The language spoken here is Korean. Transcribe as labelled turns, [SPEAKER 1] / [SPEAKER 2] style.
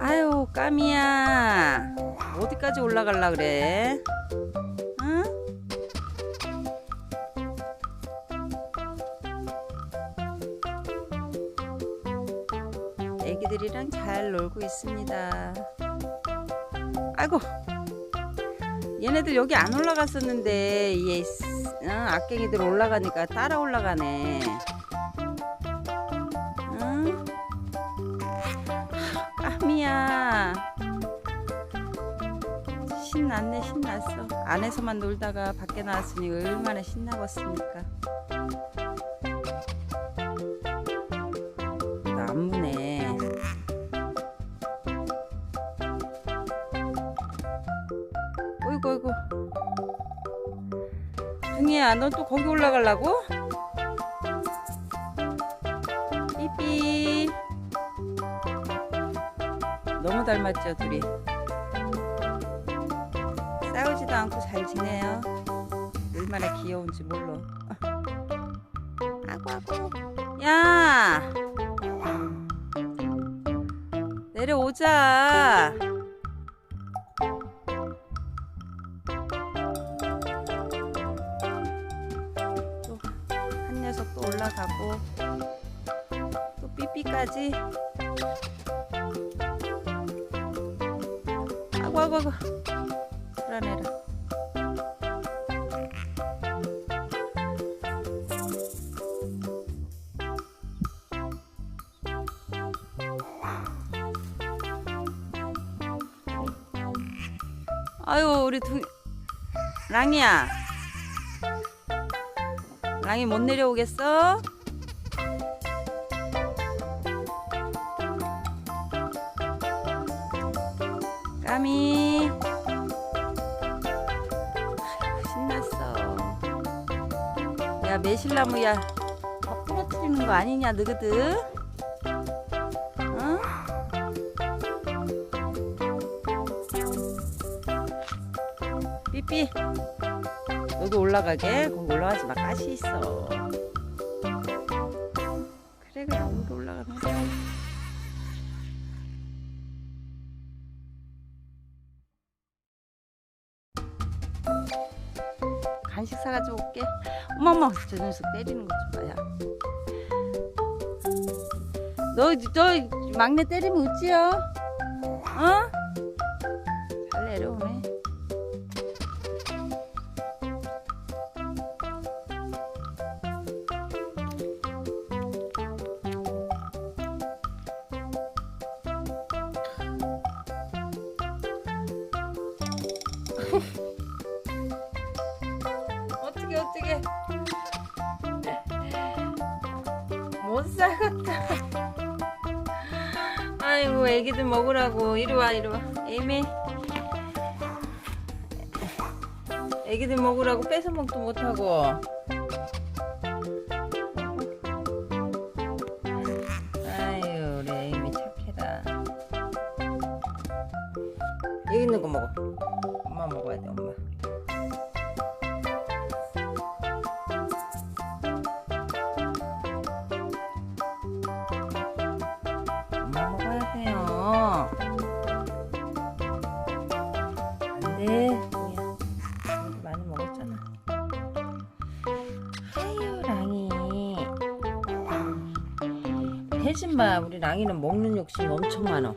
[SPEAKER 1] 아유 까미야 어디까지 올라갈라 그래? 응? 애기들이랑 잘 놀고 있습니다. 아이고 얘네들 여기 안 올라갔었는데 얘 응, 악갱이들 올라가니까 따라 올라가네. 응? 까미야 신났네 신났어 안에서만 놀다가 밖에 나왔으니 얼마나 신나겠습니까 어이구 어이구 둥이야 너또 거기 올라가려고? 삐삐. 너무 닮았죠 둘이? 싸우지도 않고 잘 지내요. 얼마나 귀여운지 몰라. 아구 아구 야! 내려오자 한 녀석 또 올라가고 또 삐삐까지. 아이고 아이고 아이고 불안해라. 아유 우리 두 랑이야 랑이 못 내려오겠어? 까미 신났어 야 매실나무야 더 부러뜨리는 거 아니냐 너희들 응? 삐삐 너도 올라가게 거기 올라가지 마 가시 있어 그래 그래 여기 올라가는 거야 간식 사가지고 올게. 어머머, 저 녀석 때리는 것 좀 봐야. 너, 너 막내 때리면 어찌요? 어? 잘 내려오네. 어떻게. 못 살겠다 아이고 애기들 먹으라고. 이리 와 이리 와. 에이미. 애기들 먹으라고 뺏어 먹도 못하고. 아유 우리 에이미 착해라. 여기 있는 거 먹어. 엄마 먹어야 돼 안 돼. 뭐야. 많이 먹었잖아. 아유, 랑이. 혜진 봐. 우리 랑이는 먹는 욕심이 엄청 많아.